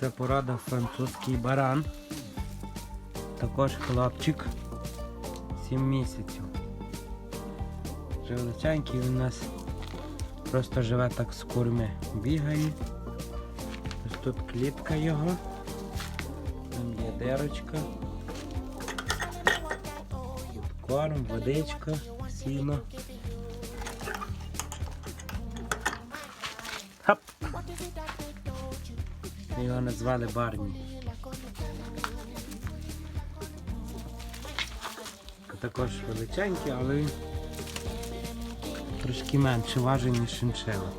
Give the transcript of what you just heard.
Це порада французький баран. Також хлопчик 7 місяців. Вже у нас просто живе так з курми. Бігає. Ось тут клітка його. Там є дирочка. Тут корм, водичка, сіно. Хап! Його назвали Барні. Також величенький, але трошки менше важить, ніж шиншила.